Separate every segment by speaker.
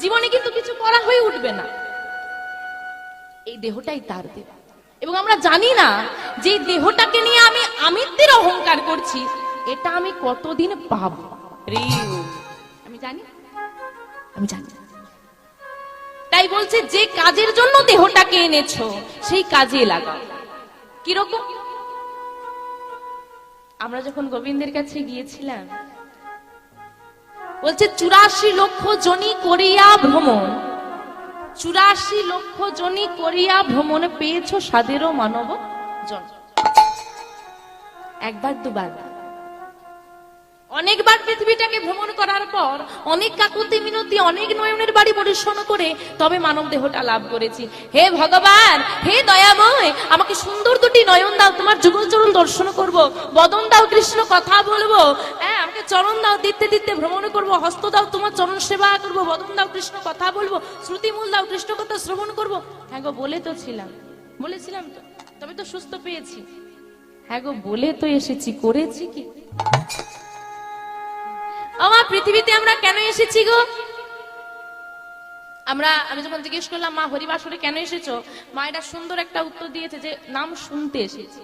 Speaker 1: জীবনে কিন্তু কিছু করা হয়ে উঠবে না। এই দেহটাই তার দেহ। এবং আমরা জানি না যে দেহটাকে নিয়ে আমি আমিত্বের অহংকার করছি এটা আমি কতদিন পাবো। আমি জানি? আমি জানি। তাই বলছে যে কাজের জন্য দেহটাকে এনেছো সেই কাজে লাগাও। কীরকম? আমরা যখন গোবিন্দের কাছে গিয়েছিলাম বলছে, চুরাশি লক্ষ জনি করিয়া ভ্রমণ চুরাশি লক্ষ জনি করিয়া ভ্রমণে, পেয়েছ সাদেরও মানব জন একবার দুবার। অনেকবার পৃথিবীটাকে ভ্রমণ করার পর অনেক কাকুতি মিনতি অনেক নয়নের বাড়ি পরিশ্রম করে তবে মানব দেহটা লাভ করেছি। হে ভগবান, হে দয়াময়, আমাকে সুন্দর দুটি নয়ন দাও, তোমার যুগল চরণ দর্শন করব, বদন দাও, কৃষ্ণ কথা বলব হ্যাঁ আমাকে চরণ দাও, দিতে দিতে ভ্রমণ করব, হস্ত দাও, তোমার চরণ সেবা করব, বদন দাও, কৃষ্ণ কথা বলব, শ্রুতিমূল দাও, কৃষ্ণ কথা শ্রবণ করব। হ্যাঁ গো, বলে তো ছিলাম, বলেছিলাম তো, তবে তো সুস্থ পেয়েছি। হ্যাঁ গো, বলে তো এসেছি, করেছি কি? আমার পৃথিবীতে আমরা কেন এসেছি গো? আমরা, আমি যখন জিজ্ঞেস করলাম, মা, হরিবাসরে কেন এসেছ? মা এটা সুন্দর একটা উত্তর দিয়েছে যে, নাম শুনতে এসেছি।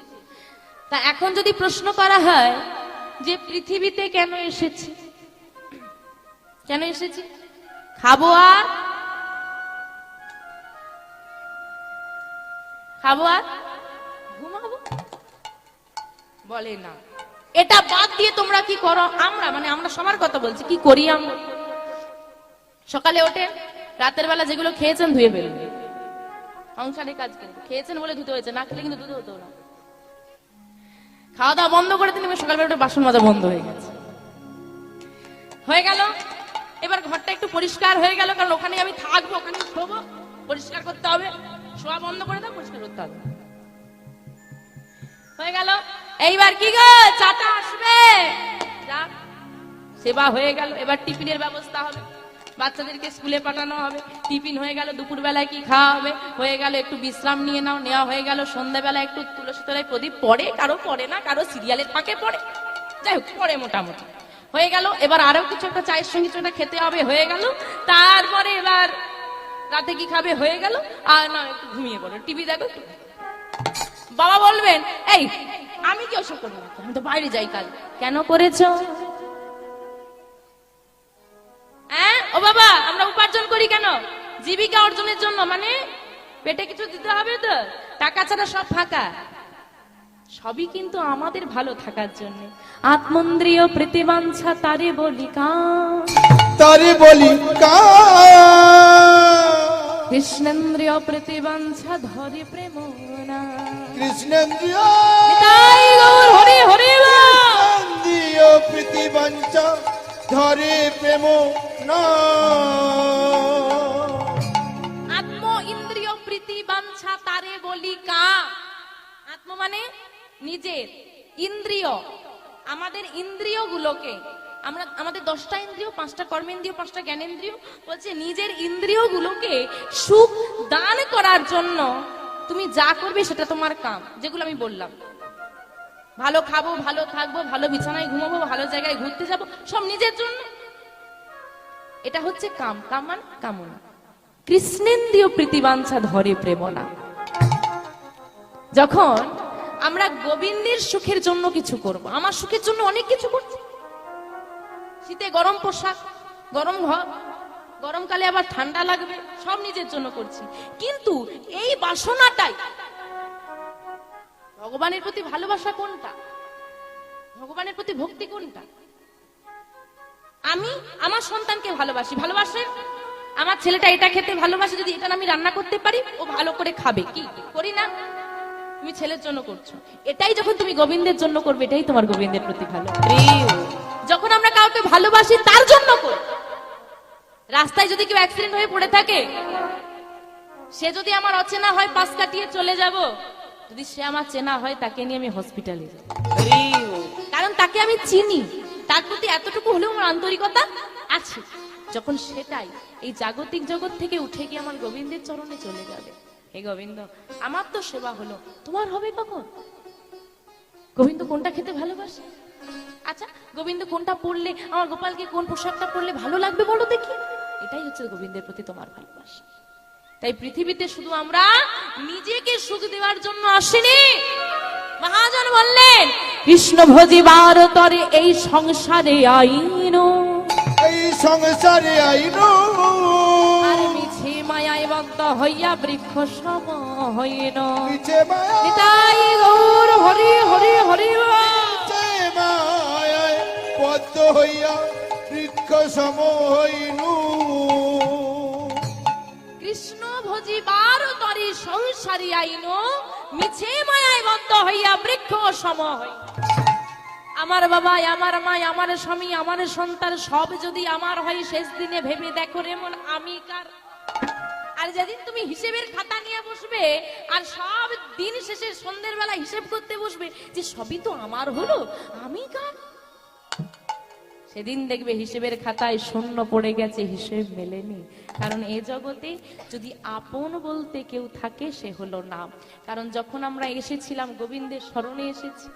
Speaker 1: তা এখন যদি প্রশ্ন করা হয় যে, পৃথিবীতে কেন এসেছি? কেন এসেছি? খাব আর? খাব আর? ঘুমাবো? বলে না। এটা বাদ দিয়ে তোমরা কি করো? আমরা মানে আমরা সবার কথা বলছি, কি করি আমরা? সকালে ওঠে, রাতের বেলা যেগুলো খেয়েছেন ধুয়ে ফেলবেন সংসারে কাজ কিন্তু খেয়েছেন বলে ধুতে হয়েছে, না খেলে কিন্তু ধুতে হতো না। খাওয়া দাওয়া বন্ধ করে দিন সকালবেলা উঠে বাসন মাজা বন্ধ হয়ে গেছে। হয়ে গেল? এবার ঘরটা একটু পরিষ্কার হয়ে গেল, কারণ ওখানে আমি থাকব ওখানে শোবো। পরিষ্কার করতে হবে। শোয়া বন্ধ করে দাও, পরিষ্কার করতে হবে। হয়ে গেল। এইবার কি গো? চাটা আসবে। যাক, সেবা হয়ে গেল। এবার টিফিনের ব্যবস্থা হবে। বাচ্চাদেরকে স্কুলে পাঠানো হবে। টিফিন হয়ে গেল দুপুর বেলায় কি খাওয়া হবে? হয়ে গেল একটু বিশ্রাম নিয়ে নাও। নেওয়া হয়ে গেল। সন্ধ্যাবেলা একটু তুলসী তলায় প্রদীপ পড়ে। কারও পড়ে না কারও সিরিয়ালের ফাঁকে পড়ে। যাই হোক পড়ে মোটামুটি। হয়ে গেল। এবার আরও কিছু একটা চায়ের সঙ্গে কিছু খেতে হবে। হয়ে গেল। তারপরে এবার রাতে কি খাবে? হয়ে গেল। আর না একটু ঘুমিয়ে পড়ো। টিভি দেখো বাবা বলবেন এই আমি কি ওসব করি না আমি তো বাইরে যাই কাজ কেন করেছ? হ্যাঁ ও বাবা আমরা উপার্জন করি কেন? জীবিকা অর্জনের জন্য মানে পেটে কিছু দিতে হবে তো? টাকা ছাড়া সব ফাঁকা। সবই কিন্তু আমাদের ভালো থাকার জন্য। আত্মন্দ্রিয় প্রতিবাঞ্ছা তারে বলি কাম
Speaker 2: তারে বলি কা।
Speaker 1: কৃষ্ণেন্দ্রিয় প্রতিবাঞ্ছা ধরে প্রেম না
Speaker 2: কৃষ্ণেন্দ্রিয়।
Speaker 1: হরে।
Speaker 2: ইন্দ্রিয় ধরে প্রেম না।
Speaker 1: আত্ম ইন্দ্রিয় প্রীতি বাঞ্ছা তারে বলি কা। আত্ম মানে নিজের ইন্দ্রিয়। আমাদের ইন্দ্রিয় গুলোকে আমরা আমাদের দশটা ইন্দ্রিয় পাঁচটা কর্মেন্দ্রিয় পাঁচটা জ্ঞানেন্দ্রিয় বলছে নিজের ইন্দ্রিয় গুলোকে সুখ দান করার জন্য তুমি যা করবে সেটা তোমার কাম, যেগুলো আমি বললাম। ভালো খাব, ভালো থাকব, ভালো বিছানায় ঘুমাবো, ভালো জায়গায় ঘুরতে যাব, সব নিজের জন্য। এটা হচ্ছে কাম কাম মানে কামনা। কৃষ্ণেন্দ্রীয় প্রীতিবাঞ্ছা ধরে প্রেমনা। যখন আমরা গোবিন্দের সুখের জন্য কিছু করব, আমার সুখের জন্য অনেক কিছু করছি। শীতে গরম পোশাক, গরম ঘর গরমকালে আবার ঠান্ডা লাগবে সব নিজের জন্য করছি। কিন্তু এই বাসনাটাই ভগবানের প্রতি ভালোবাসা কোনটা? ভগবানের প্রতি ভক্তি কোনটা? আমি আমার সন্তানকে ভালোবাসি। ভালোবাসেন আমার ছেলেটা এটা খেতে ভালোবাসে যদি এটা আমি রান্না করতে পারি ও ভালো করে খাবে। কি? করি না? তুমি ছেলের জন্য করছ। এটাই যখন তুমি গোবিন্দের জন্য করবে এটাই তোমার গোবিন্দের প্রতি ভালো। যখন আমরা কাউকে ভালোবাসি তার জন্য করি রাস্তায় যদি কেউ অ্যাক্সিডেন্ট হয়ে পড়ে থাকে, সে যদি আমার অচেনা হয়, পাশ কাটিয়ে চলে যাব, যদি সে আমার চেনা হয়, তাকে নিয়ে আমি হসপিটালে কারণ তাকে আমি চিনি। তার প্রতি এতটুকু হলেও আমার আন্তরিকতা আছে। যখন সেটাই, এই জাগতিক জগৎ থেকে উঠে গিয়ে আমার গোবিন্দের চরণে চলে যাবে। হে গোবিন্দ, আমার তো সেবা হলো। তোমার হবে কখন? গোবিন্দ কোনটা খেতে ভালোবাসে? আচ্ছা গোবিন্দ কোনটা পড়লে, আমার গোপালকে কোন পোশাকটা পরলে ভালো লাগবে বলো দেখি। এটাই হচ্ছে গোবিন্দের প্রতি তোমার ভালোবাসা। তাই পৃথিবীতে শুধু আমরা নিজেকে সুখ দেওয়ার জন্য আসিনি। মহাজন বললেন কৃষ্ণ ভজিবার তরে এই সংসারে আইন।
Speaker 2: এই সংসারে আইন।
Speaker 1: আর মিছে মায়ায় বদ্ধ হইয়া বৃক্ষ সম হইন।
Speaker 2: নিচে মায়া
Speaker 1: নিতাই গৌর হরি হরি হরি
Speaker 2: মায়ায় হইয়া বৃক্ষ সম হইনু
Speaker 1: কৃষ্ণ ভজিবার তরে সংসারী আইন, মিছে মায়ায় বদ্ধ হইয়া বৃক্ষ সম আমার বাবা আমার মা আমার স্বামী, আমার সন্তান, সব যদি আমার হয়, শেষ দিনে ভেবে দেখো রে মন আমি কার। আর যেদিন তুমি হিসেবের খাতা নিয়ে বসবে, আর সব দিন শেষে সন্ধ্যের বেলা হিসেব করতে বসবে, যে সবই তো আমার হলো, আমি কার? সেদিন দেখবে হিসেবের খাতায় শূন্য পড়ে গেছে, হিসেব মেলেনি। কারণ এ জগতে যদি আপন বলতে কেউ থাকে, সে হলো নাম কারণ যখন আমরা এসেছিলাম, গোবিন্দের স্মরণে এসেছি।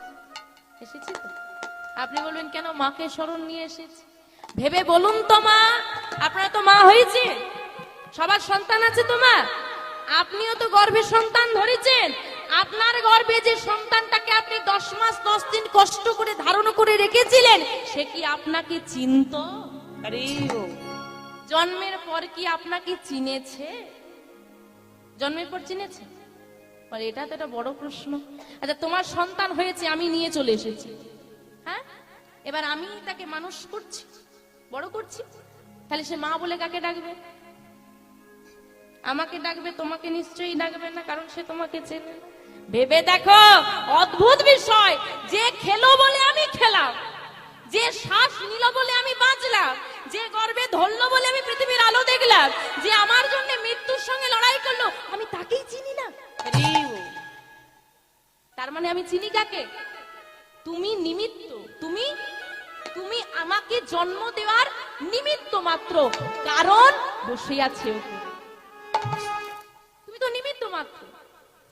Speaker 1: এসেছি তো? আপনি বলবেন, কেন মাকে স্মরণ নিয়ে এসেছি? ভেবে বলুন তো মা, আপনারা তো মা হয়েছে সবার সন্তান আছে তো মা? আপনিও তো গর্ভে সন্তান ধরেছেন। আপনার গর্ভে যে সন্তানটাকে আপনি দশ মাস দশ দিন কষ্ট করে ধারণ করে রেখেছিলেন সে কি আপনাকে চিনত? জন্মের পর কি আপনাকে চিনেছে? জন্মের পর চিনেছে? আর এটা তো একটা বড় প্রশ্ন। আচ্ছা তোমার সন্তান হয়েছে আমি নিয়ে চলে এসেছি। হ্যাঁ? এবার আমি তাকে মানুষ করছি বড় করছি? তাহলে সে মা বলে কাকে ডাকবে? আমাকে ডাকবে তোমাকে নিশ্চয়ই ডাকবে না কারণ সে তোমাকে চেনে না। ভেবে দেখো, অদ্ভুত বিষয়। যে খেলো বলে আমি খেলাম, যে শ্বাস নিল বলে আমি বাঁচলাম, যে গর্বে ধরলো বলে আমি পৃথিবীর আলো দেখলাম, যে আমার জন্য মৃত্যুর সঙ্গে লড়াই করল, আমি তাকেই চিনি না। তার মানে আমি চিনি কাকে? তুমি নিমিত্ত, তুমি তুমি আমাকে জন্ম দেওয়ার নিমিত্ত মাত্র, কারণ বসে আছে তুমি তো নিমিত্ত মাত্র।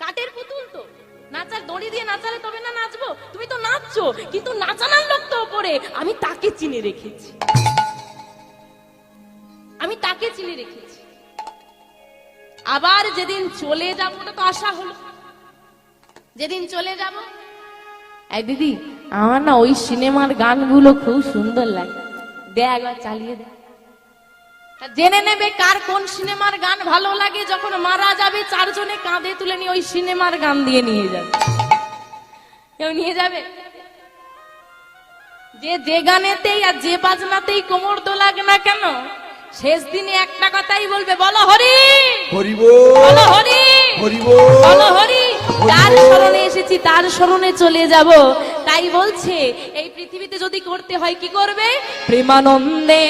Speaker 1: কাঠের পুতুল তো। নাচার দড়ি দিয়ে নাচালে তবে না নাচবো? তুমি তো নাচছো, কিন্তু নাচানোর লোক তো ওপরে। আমি তাকে চিনে রেখেছি। আমি তাকে চিনে রেখেছি। আবার যেদিন চলে যাব, ওটা তো আশা হলো। যেদিন চলে যাব। এই দিদি, আমার না ওই সিনেমার গানগুলো খুব সুন্দর লাগে। দে একবার চালিয়ে দে জেনে নেবে কার কোন সিনেমার গান ভালো লাগে। যখন মারা যাবে চারজনে কাঁধে তুলে নিয়ে ওই সিনেমার গান দিয়ে নিয়ে যাবে। কেউ নিয়ে যাবে? যে যে গানেতেই আর যে বাজনাতেই কোমর দোলাক না কেন শেষ দিনে একটা কথাই বলবে বলো হরি. বলো হরি! বলো হরি! তার স্মরণে এসেছি তার স্মরণে চলে যাব। তাই বলছে এই পৃথিবীতে যদি করতে হয় কি করবে? প্রেমানন্দে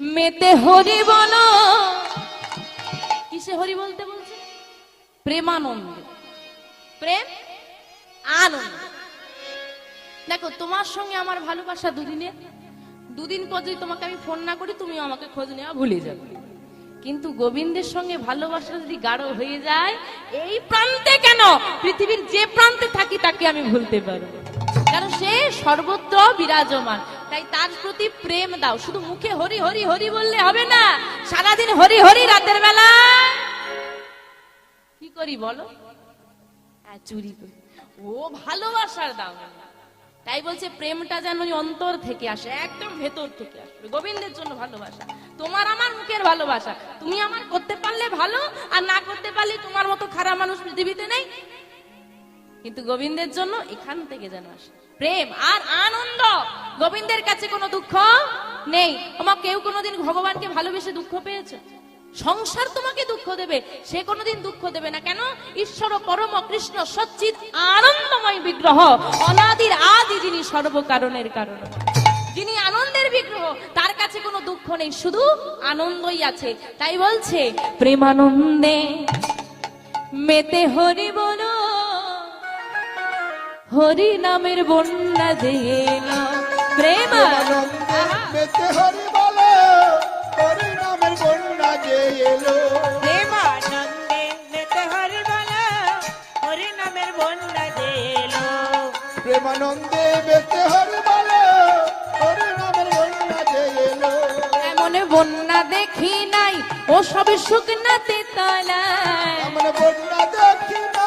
Speaker 1: মেতে হরি বলো। কিসে হরি বলতে বলছে? প্রেমানন্দ। প্রেম আনন্দ। দেখো, তোমার সঙ্গে আমার ভালোবাসা দুদিনে। দুদিন পর যদি তোমাকে আমি ফোন না করি, তুমিও আমাকে খোঁজ নেওয়া ভুলে যাবে। কিন্তু গোবিন্দের সঙ্গে ভালোবাসা যদি গাঢ় হয়ে যায়, এই প্রান্তে কেন? পৃথিবীর যে প্রান্তে থাকি, তাকে আমি ভুলতে পারব কারণ সে সর্বত্র বিরাজমান। তাই তার প্রতি প্রেম দাও। শুধু মুখে হরি হরি হরি বললে হবে না, সারাদিন হরি হরি রাতের বেলা। কি করি বলো? হ্যাঁ চুরি করি। ও ভালোবাসার দাম তাই বলছে প্রেমটা যেন ওই অন্তর থেকে আসে, একদম ভেতর থেকে আসবে। গোবিন্দের জন্য ভালোবাসা। তোমার আমার মুখের ভালোবাসা। তুমি আমার করতে পারলে ভালো, আর না করতে পারলে তোমার মতো খারাপ মানুষ পৃথিবীতে নেই। কিন্তু গোবিন্দের জন্য এখান থেকে যেন আসে। প্রেম আর আনন্দ। গোবিন্দের কাছে কোনো দুঃখ নেই। তোমার কেউ কোনোদিন ভগবানকে ভালোবেসে দুঃখ পেয়েছে? সংসার তোমাকে দুঃখ দেবে। সে কোনোদিন দুঃখ দেবে না। কেন? ঈশ্বর পরম কৃষ্ণ সচ্চিত আনন্দময় বিগ্রহ। অনাদির আদি যিনি সর্বকারণের কারণ। যিনি আনন্দের বিগ্রহ, তার কাছে কোনো দুঃখ নেই। শুধু আনন্দই আছে। তাই বলছে, প্রেমানন্দে মেতে হরি বলো হরি নামের বন্যা প্রেমা
Speaker 2: প্রেমানন্দে মেতে হরি বলো হরি নামের বন্যা এলো।
Speaker 3: প্রেমানন্দে মেতে হরি বলো হরি নামের বন্যা যে এলো।
Speaker 2: প্রেমানন্দে মেতে হরি বলো হরি নামের বন্যা
Speaker 1: দেখি নাই ও সব শুকনাতে তলায়
Speaker 2: এমন বন্যা দেখি না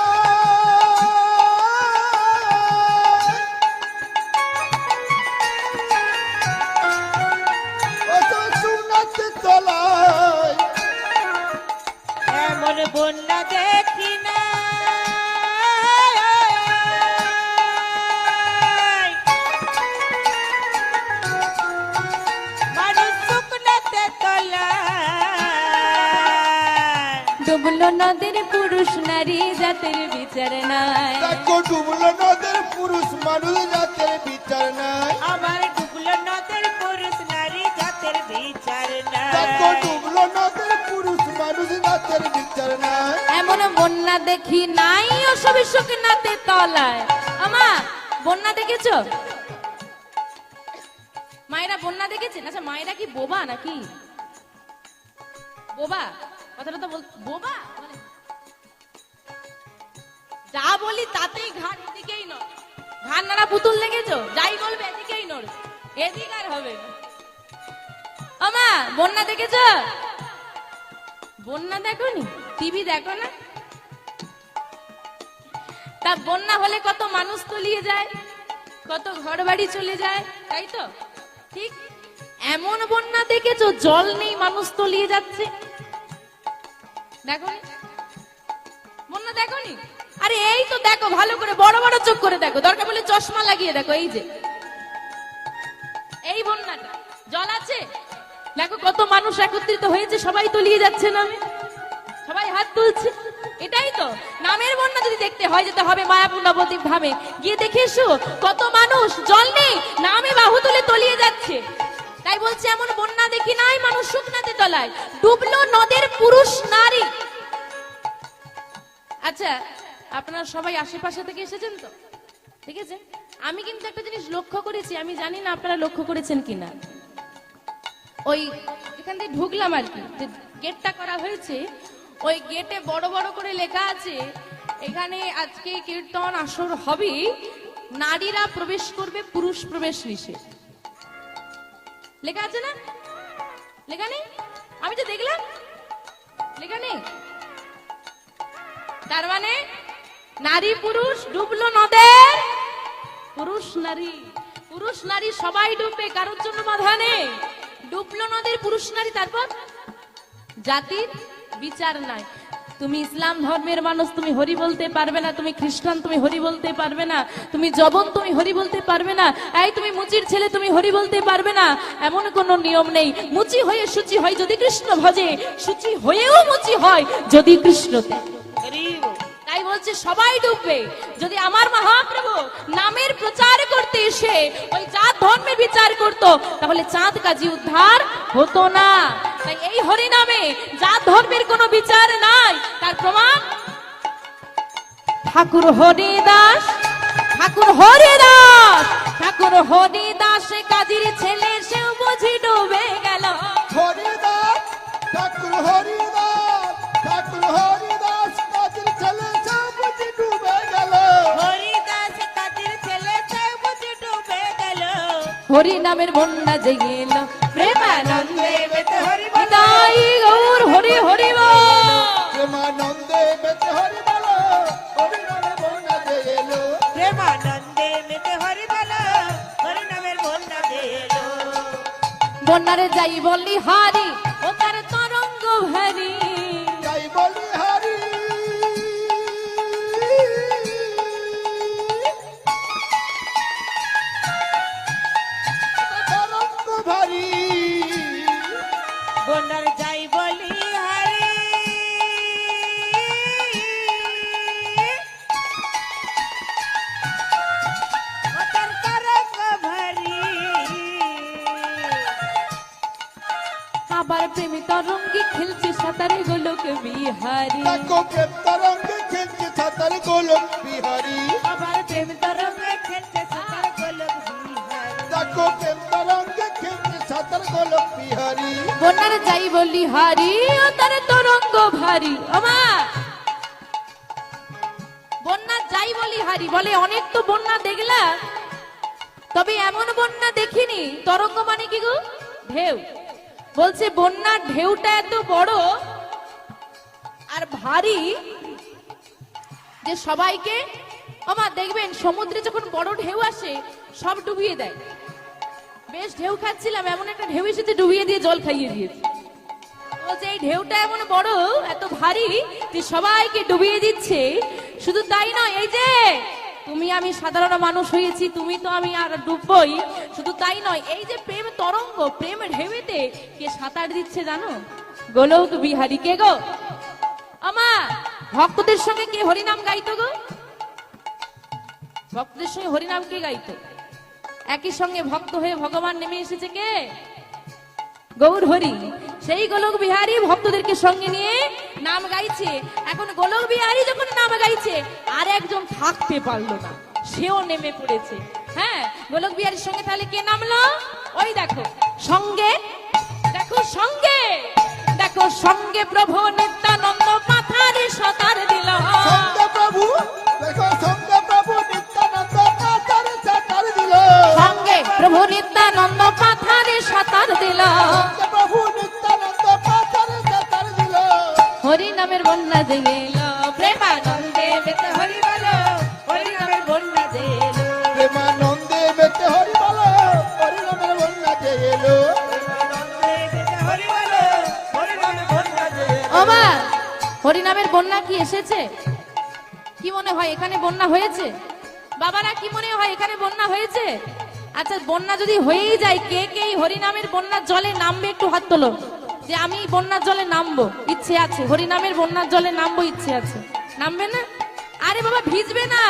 Speaker 2: তলায়।
Speaker 3: এমন বন্যা দেখি না।
Speaker 1: ডুবলো নদীর পুরুষ নারী জাতের বিচার নাই।
Speaker 2: ডুবলো নদের পুরুষ মানুষ জাতের দেখি
Speaker 3: নাই
Speaker 1: ও সব শুকনাতে তলায়। আমা, বন্যা দেখেছ? মায়েরা বন্যা দেখেছেন আচ্ছা মায়েরা কি বোবা নাকি? বোবা? কথাটা তো বল, বোবা? যা বলি তাতেই ঘাট এদিকেই নড়। ঘাট নাড়া পুতুল লেগেছো যাই বলবে এদিকেই নড়। এদিক আর হবে আমা, বন্যা দেখেছ? বন্যা দেখো নি টিভি দেখো না? তা বন্যা হলে কত মানুষ তলিয়ে যায়, কত ঘর বাড়ি চলে যায়, তাই তো? ঠিক? এমন বন্যা দেখেছ, জল নেই, মানুষ তলিয়ে যাচ্ছে? দেখো নি? বন্যা দেখো নি আরে এই তো দেখো, ভালো করে, বড় বড় চোখ করে দেখো। দরকার বলে চশমা লাগিয়ে দেখো, এই যে। এই বন্যাটা। জল আছে? দেখো কত মানুষ একত্রিত হয়েছে, সবাই তলিয়ে যাচ্ছে নামে সবাই হাত তুলছে। এটাই তো। নামের বন্যা যদি দেখতে হয়, যেতে হবে মায়াপুর নবদ্বীপ গিয়ে দেখে এসো, কত মানুষ, জল নেই, নামে বাহু তুলে তলিয়ে যাচ্ছে। তাই বলছে, এমন বন্যা দেখি নাই, মানুষ শুকনাতে তলায়। ডুবলো নদের পুরুষ নারী। আচ্ছা আপনারা সবাই আশেপাশে থেকে এসেছেন তো? ঠিক আছে? আমি কিন্তু একটা জিনিস লক্ষ্য করেছি, আমি জানি না আপনারা লক্ষ্য করেছেন কিনা। ওই, এখান থেকে ঢুকলাম আর কি গেটটা করা হয়েছে ওই গেটে বড় বড় করে লেখা আছে, এখানে আজকে কীর্তন আসর হবে নারীরা প্রবেশ করবে, পুরুষ প্রবেশ নিষেধ। লেখা আছে না? লেখা নেই? আমি তো দেখলাম। লেখা নেই? তার মানে নারী পুরুষ ডুবলো নদের, পুরুষ নারী পুরুষ নারী সবাই ডুববে, কারোর জন্য বাধা নেই। ডুবলো নদীর পুরুষ নারী তারপর? জাতির বিচার নাই। তুমি ইসলাম ধর্মের মানুষ, তুমি হরি বলতে পারবে না। তুমি খ্রিস্টান, তুমি হরি বলতে পারবে না। তুমি জবন, তুমি হরি বলতে পারবে না। এই তুমি মুচির ছেলে, তুমি হরি বলতে পারবে না। এমন কোনো নিয়ম নেই। মুচি হয়ে সূচি হয় যদি কৃষ্ণ ভজে। সূচি হয়েও মুচি হয় যদি
Speaker 3: কৃষ্ণ
Speaker 1: তাই বলছে, সবাই ডুববে। যদি আমার মহাপ্রভু নামের প্রচার করতে এসে ওই বিচার করত, তাহলে চাঁদ কাজী উদ্ধার হতো না। তাই এই হরি নামে জাত ধর্মের কোনো বিচার নাই। তার প্রমাণ? ঠাকুর হরিদাস ঠাকুর হরিদাস ঠাকুর হরিদাস কাজীর ছেলে সেও বুঝি ডুবে গেল।
Speaker 2: হরিদাস ঠাকুর হরিদাস ঠাকুর হরিদাস কাজের ছেলে সব বুঝি ডুবে গেল।
Speaker 3: হরিদাস কাজের ছেলে সব বুঝি ডুবে গেল।
Speaker 1: হরি নামের বন্যা জেগে এলো প্রেমানন্দে
Speaker 3: বেতে
Speaker 2: প্রেমানন্দে বেতে হরি বলো হরি নামে বন্যা যে এলো।
Speaker 3: প্রেমানন্দে মেতে হরি বল হরি নামের বন্যা দেলো
Speaker 1: বন্যারে যাই বললি হারি তরঙ্গে খেলছে সাঁতারে গোলক বিহারি
Speaker 2: দেখো প্রেম তরঙ্গে খেলছে ছাতার গোলক বিহারি
Speaker 3: আবার প্রেম তরঙ্গে খেলছে সাঁতার গোলক বিহারী
Speaker 2: দেখো প্রেম তরঙ্গে খেলছে ছাতার গোলক বিহারি
Speaker 1: বন্যারে যাই বললি হারি ও তার তরঙ্গ ভারী আমা বন্যা যাই বলি হারি বলে অনেক তো বন্যা দেখলা তবে এমন বন্যা দেখিনি তরঙ্গ মানে কি গো ঢেউ বলছে, বন্যার ঢেউটা এত বড় আর ভারী যে সবাইকে আমার দেখবেন, সমুদ্রে যখন বড় ঢেউ আসে, সব ডুবিয়ে দেয়। বেশ ঢেউ খাচ্ছিলাম, এমন একটা ঢেউ এসেছে, ডুবিয়ে দিয়ে জল খাইয়ে দিয়েছে। বলছে, এই ঢেউটা এমন বড়, এত ভারী যে সবাইকে ডুবিয়ে দিচ্ছে। শুধু তাই নয়, এই যে তুমি আমি সাধারণ মানুষ হয়েছি, তুমি তো আমি আর ডুববই। শুধু তাই নয়, এই যে প্রেম তরঙ্গ প্রেম ঢেউতে কে সাঁতার দিচ্ছে জানো? গোলক বিহারি, কে গো? আমার ভক্তদের সঙ্গে কে হরিনাম গাইতো গো? ভক্তদের সঙ্গে হরিনাম কে গাইতো? একই সঙ্গে ভক্ত হয়ে ভগবান নেমে এসেছে কে? গৌর হরি, সেই গোলক বিহারী ভক্তদেরকে সঙ্গে নিয়ে নাম গাইছে। এখন গোলক বিহারী যখন নাম গাইছে আর একজন থাকতে পারল না। সেও নেমে পড়েছে। হ্যাঁ গোলক বিহারীর সঙ্গে তাহলে কে নামলো? ওই দেখো সঙ্গে দেখো সঙ্গে দেখো সঙ্গে প্রভু নিত্যানন্দ পাথারে সতার দিল।
Speaker 2: সঙ্গে প্রভু দেখো সঙ্গে প্রভু নিত্যানন্দ পাতারে চাতার দিল।
Speaker 1: সঙ্গে প্রভু নিত্যানন্দ পাথারে সতার দিল। নামের বন্যা জেগেল প্রেমানন্দে বেতে হরি বলো
Speaker 3: হরি নামের বন্যা যে
Speaker 2: প্রেমানন্দে বেতে হরি বলো হরি নামের বন্যা যে এলো।
Speaker 3: হরি বলো হরি নামের বন্যা যে এলো।
Speaker 1: ওমা হরি বন্যা কি এসেছে? কি মনে হয় এখানে বন্যা হয়েছে? বাবারা কি মনে হয় এখানে বন্যা হয়েছে? আচ্ছা বন্যা যদি হয়েই যায় কে কে হরিনামের বন্যার জলে নামবে একটু হাত তোলো। যে আমি বন্যার জলে নামবো, ইচ্ছে আছে। হরিনামের বন্যার জলে নামবো, ইচ্ছে আছে। নামবে না? আরে বাবা, ভিজবে না।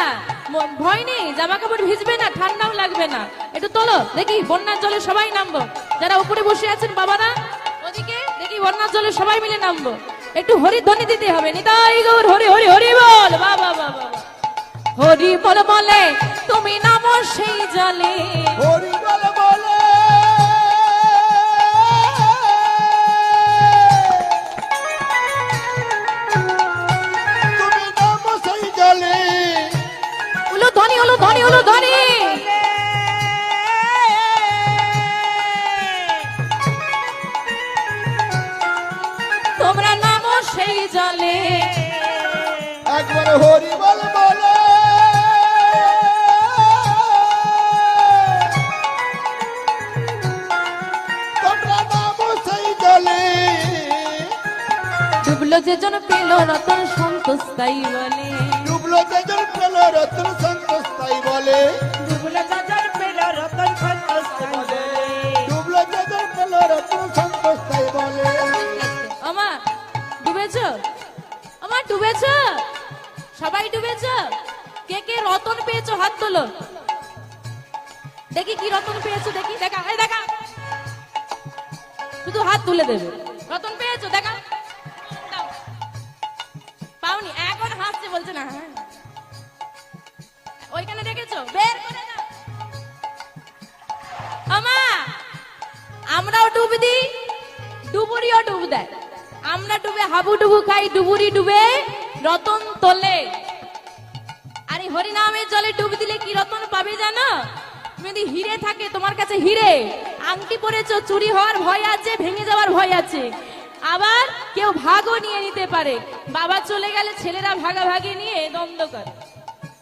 Speaker 1: ভয় নেই জামা কাপড় ভিজবে না, ঠান্ডাও লাগবে না। একটু তোলো, দেখি বন্যার জলে সবাই নামবো। যারা উপরে বসে আছেন বাবারা, ওদিকে দেখি বন্যার জলে সবাই মিলে নামবো। একটু হরি ধ্বনি দিতে হবে। নিতাই গৌর, হরি হরি হরি বল। বাবা বাবা হরি বল বলে, তুমি নামো সেই জলে।
Speaker 2: হরি বল
Speaker 1: হলো ধ্বনি তোমরা নামো সেই জলে।
Speaker 2: একবার হরি বল বলে। তোমরা নাম সেই জলে।
Speaker 1: ডুবলো যে জন পেল রতন সন্তোষ তাই বলে।
Speaker 2: ডুবলো যেজন পেল রত্ন বলে?
Speaker 3: ডুবলো যাজন পেল রতন সন্তোষ বলে।
Speaker 2: ডুবলো যেজন পেল রত্ন সন্তোষ তাই বলে।
Speaker 1: আমা ডুবেছ? আমার ডুবেছ? সবাই ডুবেছ? কে কে রতন পেয়েছ হাত তোলো। দেখি কি রতন পেয়েছ দেখি দেখা এই দেখা। শুধু হাত তুলে দেবে। রতন পেয়েছ দেখা। পাওনি এখন হাসছে বলছে না হ্যাঁ। ওইখানে হিরে থাকে, তোমার কাছে হিরে। চুরি হওয়ার ভয় আছে, ভেঙে যাওয়ার ভয় আছে। আবার কেউ ভাগও নিয়ে নিতে পারে। বাবা চলে গেলে ছেলেরা ভাগাভাগি নিয়ে দ্বন্দ্ব করে।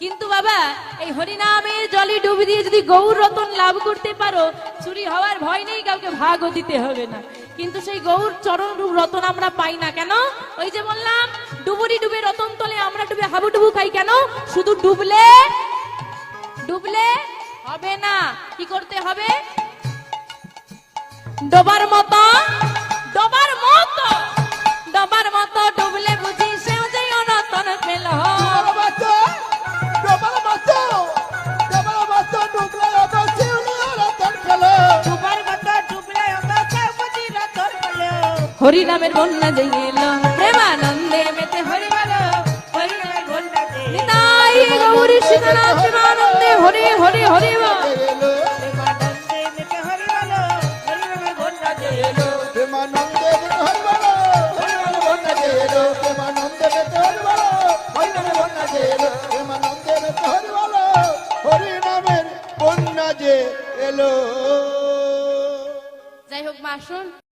Speaker 1: কিন্তু বাবা, এই হরিনামের জলে ডুব দিয়ে যদি গৌর রতন লাভ করতে পারো, চুরি হওয়ার ভয় নেই, কাউকে ভাগও দিতে হবে না। কিন্তু সেই গৌর চরণ রতন আমরা পাই না কেন? ওই যে বললাম, ডুবুরি ডুবে রতন তলে আমরা ডুবে হাবুডুবু খাই কেন? শুধু ডুবলে ডুবলে হবে না। কি করতে হবে? ডোবার মতো ডোবার মতো, ডোবার হরি নামের বন্যা যে এলো প্রেমানন্দে মেতে হরি বলো
Speaker 3: হরি নামের বন্যা
Speaker 1: নিতাই গৌরী সীতানাথ প্রেমানন্দে হরি হরি হরি বল।
Speaker 2: এলো
Speaker 3: প্রেমানন্দে মেতে হরি বলো হরি নামের বন্যা যে এলো।
Speaker 2: প্রেমানন্দে বেতে হরি বলো হরি নামে বন্যা যে এলো। প্রেমানন্দে বেতে হরি হরি নামে বন্যা যে এলো। প্রেমানন্দে বেতে হরি হরি নামের যে এলো।
Speaker 1: যাই হোক মা আসুন।